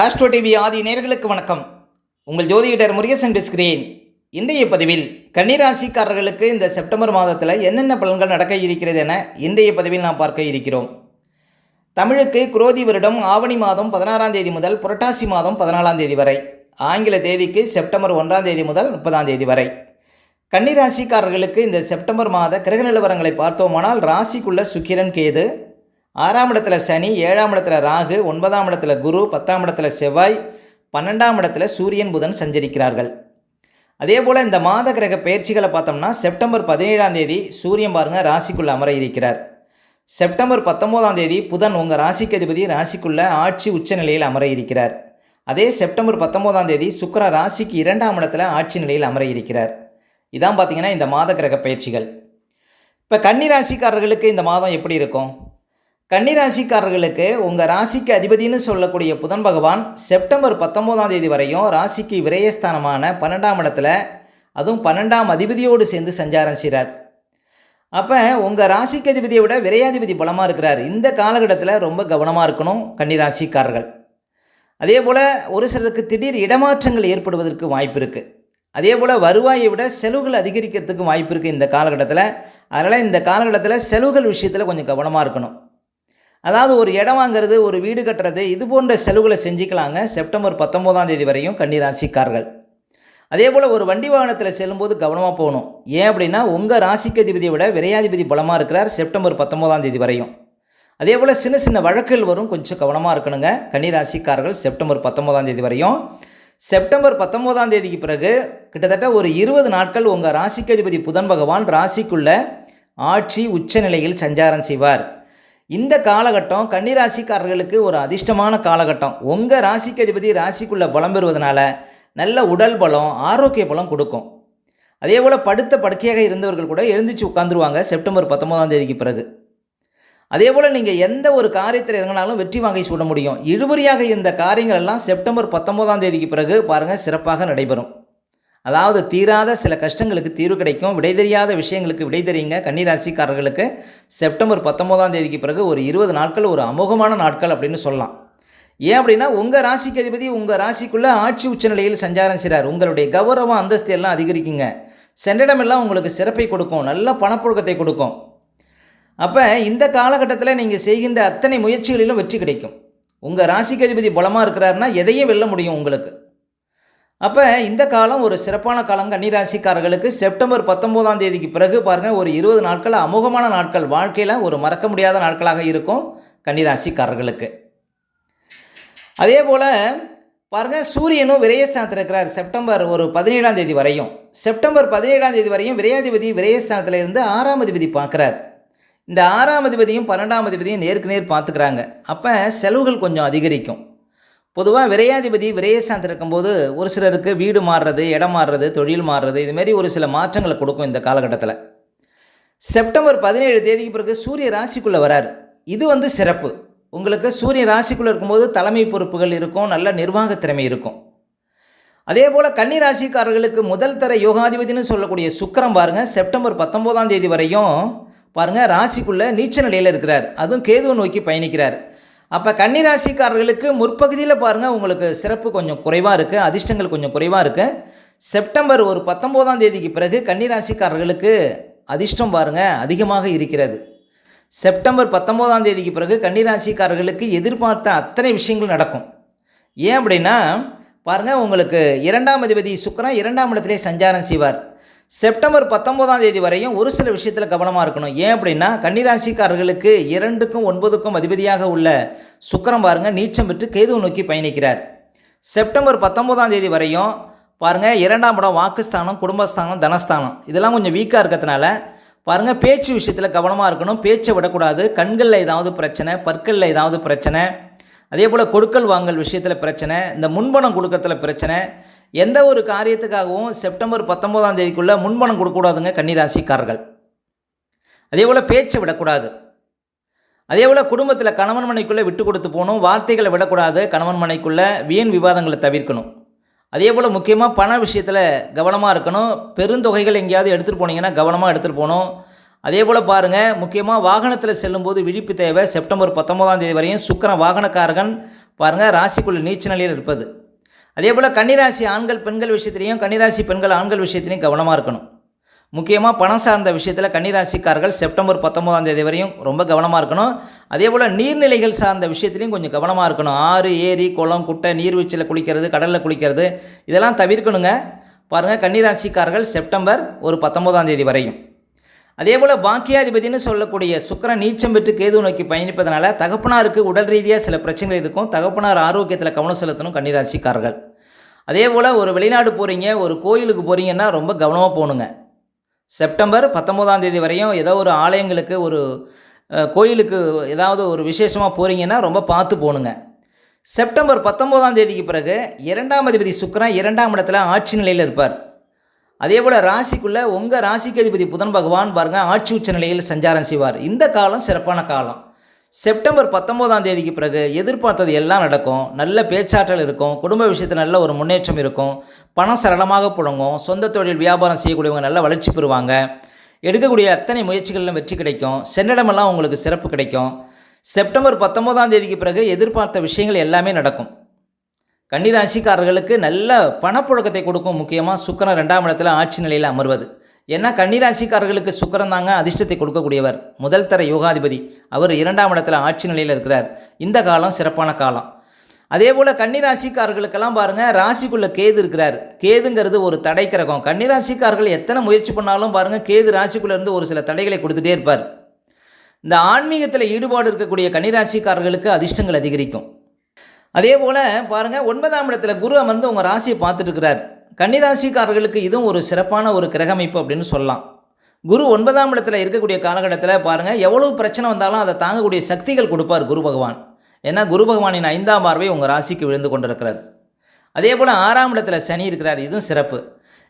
Astro TV ஆதி நேர்களுக்கு வணக்கம். உங்கள் ஜோதிடர் முருகேசன் பேசுகிறேன். இன்றைய பதிவில் கன்னிராசிக்காரர்களுக்கு இந்த செப்டம்பர் மாதத்தில் என்னென்ன பலன்கள் நடக்க இருக்கிறது என இன்றைய பதிவில் நாம் பார்க்க இருக்கிறோம். தமிழுக்கு குரோதி வருடம் ஆவணி மாதம் பதினாறாம் தேதி முதல் புரட்டாசி மாதம் பதினாலாம் தேதி வரை. ஆங்கில தேதிக்கு செப்டம்பர் ஒன்றாம் தேதி முதல் முப்பதாம் தேதி வரை. கன்னிராசிக்காரர்களுக்கு இந்த செப்டம்பர் மாத கிரக நிலவரங்களை பார்த்தோமானால் ராசிக்குள்ள சுக்கிரன் கேது ஆறாம் இடத்துல சனி ஏழாம் இடத்துல ராகு ஒன்பதாம் இடத்துல குரு பத்தாம் இடத்துல செவ்வாய் பன்னெண்டாம் இடத்துல சூரியன் புதன் சஞ்சரிக்கிறார்கள். அதே போல் இந்த மாத கிரக பயிற்சிகளை பார்த்தோம்னா செப்டம்பர் பதினேழாம் தேதி சூரியன் பாருங்கள் ராசிக்குள்ளே அமர இருக்கிறார். செப்டம்பர் பத்தொம்போதாம் தேதி புதன் உங்கள் ராசிக்கு அதிபதி ராசிக்குள்ளே ஆட்சி உச்ச நிலையில் அமர இருக்கிறார். அதே செப்டம்பர் பத்தொம்போதாம் தேதி சுக்கிரன் ராசிக்கு இரண்டாம் இடத்துல ஆட்சி நிலையில் அமர இருக்கிறார். இதான் பார்த்தீங்கன்னா இந்த மாத கிரக பயிற்சிகள். இப்போ கன்னி ராசிக்காரர்களுக்கு இந்த மாதம் எப்படி இருக்கும்? கன்னி ராசிக்காரர்களுக்கு உங்கள் ராசிக்கு அதிபதினு சொல்லக்கூடிய புதன் பகவான் செப்டம்பர் பத்தொம்போதாம் தேதி வரையும் ராசிக்கு விரயஸ்தானமான பன்னெண்டாம் இடத்துல அதுவும் பன்னெண்டாம் அதிபதியோடு சேர்ந்து சஞ்சாரம் செய்கிறார் அப்போ உங்கள் ராசிக்கு அதிபதியை விட விரையாதிபதி பலமாக இருக்கிறார். இந்த காலகட்டத்தில் ரொம்ப கவனமாக இருக்கணும் கன்னிராசிக்காரர்கள். அதே போல் ஒரு சிலருக்கு திடீர் இடமாற்றங்கள் ஏற்படுவதற்கு வாய்ப்பு இருக்குது அதே போல் வருவாயை விட செலவுகள் அதிகரிக்கிறதுக்கு வாய்ப்பு இருக்குது இந்த காலகட்டத்தில். அதனால் இந்த காலகட்டத்தில் செலவுகள் விஷயத்தில் கொஞ்சம் கவனமாக இருக்கணும். அதாவது ஒரு இடம் வாங்குறது ஒரு வீடு கட்டுறது இது போன்ற செலவுகளை செஞ்சுக்கலாங்க. செப்டம்பர் பத்தொம்போதாம் தேதி வரையும் கன்னிராசிக்காரர்கள். அதே போல் ஒரு வண்டி வாகனத்தில் செல்லும்போது கவனமாக போகணும். ஏன் அப்படின்னா உங்கள் ராசிக்கு அதிபதியை விட விரையாதிபதி பலமாக இருக்கிறார் செப்டம்பர் பத்தொம்போதாம் தேதி வரையும். அதே போல் சின்ன சின்ன வழக்குகள் வரும் கொஞ்சம் கவனமாக இருக்கணுங்க. கன்னிராசிக்காரர்கள் செப்டம்பர் பத்தொம்போதாம் தேதி வரையும். செப்டம்பர் பத்தொம்போதாம் தேதிக்கு பிறகு கிட்டத்தட்ட ஒரு இருபது நாட்கள் உங்கள் ராசிக்கு அதிபதி புதன் பகவான் ராசிக்குள்ள ஆட்சி உச்ச நிலையில் சஞ்சாரம் செய்வார். இந்த காலகட்டம் கன்னிராசிக்காரர்களுக்கு ஒரு அதிர்ஷ்டமான காலகட்டம். உங்கள் ராசிக்கு அதிபதி ராசிக்குள்ளே பலம் பெறுவதனால நல்ல உடல் பலம் ஆரோக்கிய பலம் கொடுக்கும். அதே போல் படுத்த படுக்கையாக இருந்தவர்கள் கூட எழுந்திரிச்சு உட்காந்துருவாங்க செப்டம்பர் பத்தொம்போதாம் தேதிக்கு பிறகு. அதே போல் நீங்கள் எந்த ஒரு காரியத்தில் இறங்கினாலும் வெற்றி வாங்கி சூட முடியும். இழுபறியாக இருந்த காரியங்கள் எல்லாம் செப்டம்பர் பத்தொம்போதாம் தேதிக்கு பிறகு பாருங்கள் சிறப்பாக நடைபெறும். அதாவது தீராத சில கஷ்டங்களுக்கு தீர்வு கிடைக்கும். விடை தெரியாத விஷயங்களுக்கு விடை தெரியுங்க. கன்னிராசிக்காரர்களுக்கு செப்டம்பர் பத்தொம்போதாம் தேதிக்கு பிறகு ஒரு இருபது நாட்கள் ஒரு அமோகமான நாட்கள் அப்படின்னு சொல்லலாம். ஏன் அப்படின்னா உங்கள் ராசிக்கு அதிபதி உங்கள் ராசிக்குள்ளே ஆட்சி உச்ச நிலையில் சஞ்சாரம் செய்கிறார் உங்களுடைய கௌரவ அந்தஸ்து எல்லாம் அதிகரிக்குங்க. சென்றிடமெல்லாம் உங்களுக்கு சிறப்பை கொடுக்கும். நல்ல பணப்புழக்கத்தை கொடுக்கும். அப்போ இந்த காலகட்டத்தில் நீங்கள் செய்கின்ற அத்தனை முயற்சிகளிலும் வெற்றி கிடைக்கும். உங்கள் ராசிக்கு அதிபதி பலமாக இருக்கிறாருன்னா எதையும் வெல்ல முடியும் உங்களுக்கு. அப்போ இந்த காலம் ஒரு சிறப்பான காலம் கன்னிராசிக்காரர்களுக்கு செப்டம்பர் பத்தொம்போதாம் தேதிக்கு பிறகு பாருங்கள் ஒரு இருபது நாட்கள் அமோகமான நாட்கள். வாழ்க்கையில் ஒரு மறக்க முடியாத நாட்களாக இருக்கும் கன்னிராசிக்காரர்களுக்கு. அதே போல் பாருங்கள் சூரியனும் விரயஸ்தானத்தில் இருக்கிறார். செப்டம்பர் ஒரு பதினேழாம் தேதி வரையும். செப்டம்பர் பதினேழாம் தேதி வரையும் விரையாதிபதி விரயஸ்தானத்தில் இருந்து ஆறாம் அதிபதி பார்க்குறார். இந்த ஆறாம் அதிபதியும் பன்னெண்டாம் அதிபதியும் நேருக்கு நேர் பார்த்துக்கிறாங்க. அப்போ செலவுகள் கொஞ்சம் அதிகரிக்கும். பொதுவாக விரையாதிபதி விரயசாந்தம் இருக்கும்போது ஒரு சிலருக்கு வீடு மாறுறது இடம் மாறுறது தொழில் மாறுறது இதுமாரி ஒரு சில மாற்றங்களை கொடுக்கும் இந்த காலகட்டத்தில். செப்டம்பர் பதினேழு தேதிக்கு பிறகு சூரிய ராசிக்குள்ளே வரார். இது வந்து சிறப்பு. உங்களுக்கு சூரிய ராசிக்குள்ளே இருக்கும்போது தலைமை பொறுப்புகள் இருக்கும் நல்ல நிர்வாக திறமை இருக்கும். அதே போல் கன்னி ராசிக்காரர்களுக்கு முதல் தர யோகாதிபதினு சொல்லக்கூடிய சுக்கரம் பாருங்கள் செப்டம்பர் பத்தொம்போதாம் தேதி வரையும் பாருங்கள் ராசிக்குள்ளே நீச்ச நிலையில் இருக்கிறார். அதுவும் கேதுவை நோக்கி பயணிக்கிறார். அப்போ கன்னிராசிக்காரர்களுக்கு முற்பகுதியில் பாருங்கள் உங்களுக்கு சிறப்பு கொஞ்சம் குறைவாக இருக்குது அதிர்ஷ்டங்கள் கொஞ்சம் குறைவாக இருக்குது செப்டம்பர் ஒரு பத்தொம்போதாம் தேதிக்கு பிறகு கன்னிராசிக்காரர்களுக்கு அதிர்ஷ்டம் பாருங்கள் அதிகமாக இருக்கிறது. செப்டம்பர் பத்தொம்போதாம் தேதிக்கு பிறகு கன்னிராசிக்காரர்களுக்கு எதிர்பார்த்த அத்தனை விஷயங்கள் நடக்கும். ஏன் அப்படின்னா பாருங்கள் உங்களுக்கு இரண்டாம் அதிபதி சுக்கரன் இரண்டாம் இடத்திலே சஞ்சாரம் செய்வார். செப்டம்பர் பத்தொம்போதாம் தேதி வரையும் ஒரு சில விஷயத்தில் கவனமாக இருக்கணும். ஏன் அப்படின்னா கன்னிராசிக்காரர்களுக்கு இரண்டுக்கும் ஒன்பதுக்கும் அதிபதியாக உள்ள சுக்கரம் பாருங்கள் நீச்சம் பெற்று கேதுவை நோக்கி பயணிக்கிறார். செப்டம்பர் பத்தொம்போதாம் தேதி வரையும் பாருங்கள் இரண்டாம் இடம் வாக்குஸ்தானம் குடும்பஸ்தானம் தனஸ்தானம். இதெல்லாம் கொஞ்சம் வீக்காக இருக்கிறதுனால பாருங்கள் பேச்சு விஷயத்தில் கவனமாக இருக்கணும். பேச்சை விடக்கூடாது. கண்களில் ஏதாவது பிரச்சனை பற்களில் ஏதாவது பிரச்சனை. அதே போல் கொடுக்கல் வாங்கல் விஷயத்தில் பிரச்சனை இந்த முன்பணம் கொடுக்கறதுல பிரச்சனை. எந்த ஒரு காரியத்துக்காகவும் செப்டம்பர் பத்தொம்போதாம் தேதிக்குள்ளே முன்பணம் கொடுக்கக்கூடாதுங்க கன்னிராசிக்காரர்கள். அதே போல் பேச்சை விடக்கூடாது. அதே போல் குடும்பத்தில் கணவன் மனைக்குள்ளே விட்டு கொடுத்து போகணும் வார்த்தைகளை விடக்கூடாது கணவன் மனைக்குள்ளே வீண் விவாதங்களை தவிர்க்கணும். அதே போல் முக்கியமாக பண விஷயத்தில் கவனமாக இருக்கணும். பெருந்தொகைகள் எங்கேயாவது எடுத்துகிட்டு போனீங்கன்னா கவனமாக எடுத்துகிட்டு போகணும். அதே போல் பாருங்கள் முக்கியமாக வாகனத்தில் செல்லும்போது விழிப்பு தேவை. செப்டம்பர் பத்தொம்போதாம் தேதி வரையும் சுக்கரன் வாகனக்காரகன் பாருங்கள் ராசிக்குள்ளே நீச்ச நிலையில் இருப்பது. அதே போல் கன்னிராசி ஆண்கள் பெண்கள் விஷயத்திலையும் கன்னிராசி பெண்கள் ஆண்கள் விஷயத்திலையும் கவனமாக இருக்கணும். முக்கியமாக பணம் சார்ந்த விஷயத்தில் கன்னிராசிக்காரர்கள் செப்டம்பர் பத்தொம்போதாம் தேதி வரையும் ரொம்ப கவனமாக இருக்கணும். அதே போல் நீர்நிலைகள் சார்ந்த விஷயத்துலையும் கொஞ்சம் கவனமாக இருக்கணும். ஆறு ஏரி குளம் குட்டை நீர்வீழ்ச்சியில் குளிக்கிறது கடலில் குளிக்கிறது இதெல்லாம் தவிர்க்கணுங்க. பாருங்கள் கன்னிராசிக்காரர்கள் செப்டம்பர் ஒரு பத்தொம்போதாம் தேதி வரையும். அதே போல் பாக்கியாதிபதினு சொல்லக்கூடிய சுக்கரன் நீச்சம் பெற்று கேது நோக்கி பயணிப்பதனால தகப்பனாருக்கு உடல் ரீதியாக சில பிரச்சனைகள் இருக்கும். தகப்பனார் ஆரோக்கியத்தில் கவனம் செலுத்தணும் கன்னிராசிக்காரர்கள். அதே போல் ஒரு வெளிநாடு போகிறீங்க ஒரு கோயிலுக்கு போகிறீங்கன்னா ரொம்ப கவனமாக போகணுங்க செப்டம்பர் பத்தொம்போதாம் தேதி வரையும் ஏதோ ஒரு ஆலயங்களுக்கு ஒரு கோயிலுக்கு ஏதாவது ஒரு விசேஷமாக போகிறீங்கன்னா ரொம்ப பார்த்து போகணுங்க செப்டம்பர் பத்தொம்போதாம் தேதிக்கு பிறகு இரண்டாம் அதிபதி சுக்கரன் இரண்டாம் இடத்துல ஆட்சி நிலையில் இருப்பார். அதே போல் ராசிக்குள்ளே உங்கள் ராசிக்கு அதிபதி புதன் பகவான் பாருங்கள் ஆட்சி உச்ச நிலையில் சஞ்சாரம் செய்வார். இந்த காலம் சிறப்பான காலம். செப்டம்பர் பத்தொம்போதாம் தேதிக்கு பிறகு எதிர்பார்த்தது எல்லாம் நடக்கும். நல்ல பேச்சாற்றல் இருக்கும். குடும்ப விஷயத்தில் நல்ல ஒரு முன்னேற்றம் இருக்கும். பணம் சரளமாக புழங்கும். சொந்த தொழில் வியாபாரம் செய்யக்கூடியவங்க நல்ல வளர்ச்சி பெறுவாங்க. எடுக்கக்கூடிய அத்தனை முயற்சிகளிலும் வெற்றி கிடைக்கும். சென்னிடமெல்லாம் உங்களுக்கு சிறப்பு கிடைக்கும். செப்டம்பர் பத்தொம்போதாம் தேதிக்கு பிறகு எதிர்பார்த்த விஷயங்கள் எல்லாமே நடக்கும். கன்னிராசிக்காரர்களுக்கு நல்ல பணப்புழக்கத்தை கொடுக்கும் முக்கியமாக சுக்கரன் ரெண்டாம் இடத்துல ஆட்சி நிலையில் அமர்வது. ஏன்னா கன்னிராசிக்காரர்களுக்கு சுக்கரன் தாங்க அதிர்ஷ்டத்தை கொடுக்கக்கூடியவர். முதல் தர யோகாதிபதி. அவர் இரண்டாம் இடத்துல ஆட்சி நிலையில் இருக்கிறார். இந்த காலம் சிறப்பான காலம். அதே போல் கன்னிராசிக்காரர்களுக்கெல்லாம் பாருங்கள் ராசிக்குள்ளே கேது இருக்கிறார். கேதுங்கிறது ஒரு தடை கிரகம். கன்னிராசிக்காரர்கள் எத்தனை முயற்சி பண்ணாலும் பாருங்கள் கேது ராசிக்குள்ளே இருந்து ஒரு சில தடைகளை கொடுத்துட்டே இருப்பார். இந்த ஆன்மீகத்தில் ஈடுபாடு இருக்கக்கூடிய கன்னிராசிக்காரர்களுக்கு அதிர்ஷ்டங்கள் அதிகரிக்கும். அதே போல் பாருங்கள் ஒன்பதாம் இடத்துல குரு அமர்ந்து உங்கள் ராசியை பார்த்துட்டு இருக்கிறார். கன்னிராசிக்காரர்களுக்கு இதுவும் ஒரு சிறப்பான ஒரு கிரகமைப்பு அப்படின்னு சொல்லலாம். குரு ஒன்பதாம் இடத்துல இருக்கக்கூடிய காலகட்டத்தில் பாருங்கள் எவ்வளவு பிரச்சனை வந்தாலும் அதை தாங்கக்கூடிய சக்திகள் கொடுப்பார் குரு பகவான். ஏன்னா குரு பகவானின் ஐந்தாம் பார்வை உங்கள் ராசிக்கு விழுந்து கொண்டிருக்கிறது. அதே போல் ஆறாம் இடத்துல சனி இருக்கிறார் இதுவும் சிறப்பு.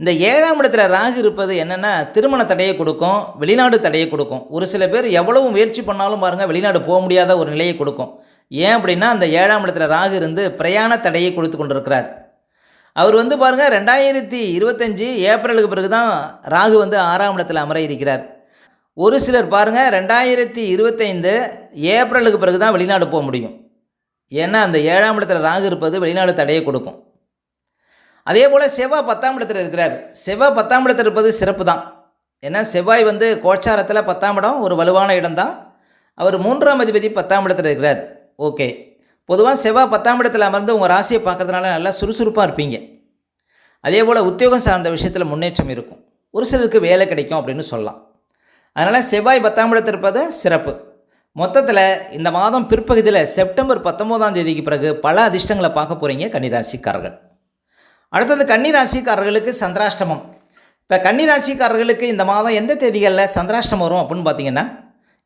இந்த ஏழாம் இடத்துல ராகு இருப்பது என்னென்னா திருமண தடையை கொடுக்கும் வெளிநாடு தடையை கொடுக்கும். ஒரு சில பேர் எவ்வளவு முயற்சி பண்ணாலும் பாருங்கள் வெளிநாடு போக முடியாத ஒரு நிலையை கொடுக்கும். ஏன் அப்படின்னா அந்த ஏழாம் இடத்துல ராகு இருந்து பிரயாண தடையை கொடுத்து கொண்டிருக்கிறார். அவர் வந்து பாருங்கள் ரெண்டாயிரத்தி இருபத்தஞ்சி ஏப்ரலுக்கு பிறகு தான் ராகு வந்து ஆறாம் இடத்துல அமர இருக்கிறார் ஒரு சிலர் பாருங்கள் ரெண்டாயிரத்தி இருபத்தைந்து ஏப்ரலுக்கு பிறகு தான் வெளிநாடு போக முடியும். ஏன்னா அந்த ஏழாம் இடத்துல ராகு இருப்பது வெளிநாடு தடையை கொடுக்கும். அதே போல் செவ்வாய் பத்தாம் இடத்துல இருக்கிறார். செவ்வாய் பத்தாம் இடத்துல இருப்பது சிறப்பு தான் ஏன்னா செவ்வாய் வந்து கோச்சாரத்தில் பத்தாம் இடம் ஒரு வலுவான இடம்தான். அவர் மூன்றாம் அதிபதி பத்தாம் இடத்துல இருக்கிறார். ஓகே. பொதுவாக செவ்வாய் பத்தாம் இடத்துல அமர்ந்து உங்கள் ராசியை பார்க்கறதுனால நல்லா சுறுசுறுப்பாக இருப்பீங்க. அதே போல் உத்தியோகம் சார்ந்த விஷயத்தில் முன்னேற்றம் இருக்கும். ஒரு சிலருக்கு வேலை கிடைக்கும் அப்படின்னு சொல்லலாம். அதனால் செவ்வாய் பத்தாம் இடத்தில் இருப்பது சிறப்பு. மொத்தத்தில் இந்த மாதம் பிற்பகுதியில் செப்டம்பர் பத்தொம்போதாம் தேதிக்கு பிறகு பல அதிர்ஷ்டங்களை பார்க்க போகிறீங்க கன்னிராசிக்காரர்கள். அடுத்தது கன்னிராசிக்காரர்களுக்கு சந்திராஷ்டமம். இப்போ கன்னிராசிக்காரர்களுக்கு இந்த மாதம் எந்த தேதிகளில் சந்திராஷ்டமம் வரும் அப்படின்னு பார்த்தீங்கன்னா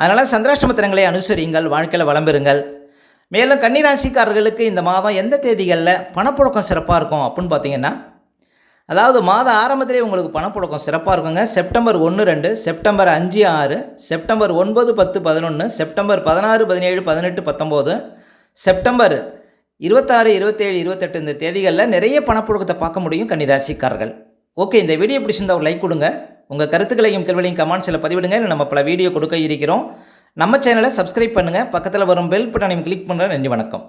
அதனால் சந்திராஷ்டம தினங்களை அனுசரியுங்கள் வாழ்க்கையில் வளம் பெறுங்கள். மேலும் கன்னிராசிக்காரர்களுக்கு இந்த மாதம் எந்த தேதிகளில் பணப்புழக்கம் சிறப்பாக இருக்கும் அப்படின்னு பார்த்தீங்கன்னா அதாவது மாத ஆரம்பத்திலே உங்களுக்கு பணப்புழக்கம் சிறப்பாக இருக்குங்க. செப்டம்பர் ஒன்று ரெண்டு செப்டம்பர் அஞ்சு ஆறு செப்டம்பர் ஒன்பது பத்து பதினொன்று செப்டம்பர் பதினாறு பதினேழு பதினெட்டு பத்தொம்போது செப்டம்பர் இருபத்தாறு இருபத்தேழு இருபத்தெட்டு இந்த தேதிகளில் நிறைய பணப்புழக்கத்தை பார்க்க முடியும் கன்னிராசிக்காரர்கள். ஓகே இந்த வீடியோ பிடிச்சிருந்தா ஒரு லைக் கொடுங்க. உங்கள் கருத்துக்களையும் கேள்விகளையும் கமெண்ட்ஸில் பதிவிடுங்க. இல்லை நம்ம பல வீடியோ கொடுக்க இருக்கிறோம். நம்ம சேனலை சப்ஸ்கிரைப் பண்ணுங்கள் பக்கத்தில் வரும் பெல் பட்டனையும் கிளிக் பண்ணுற நன்றி வணக்கம்.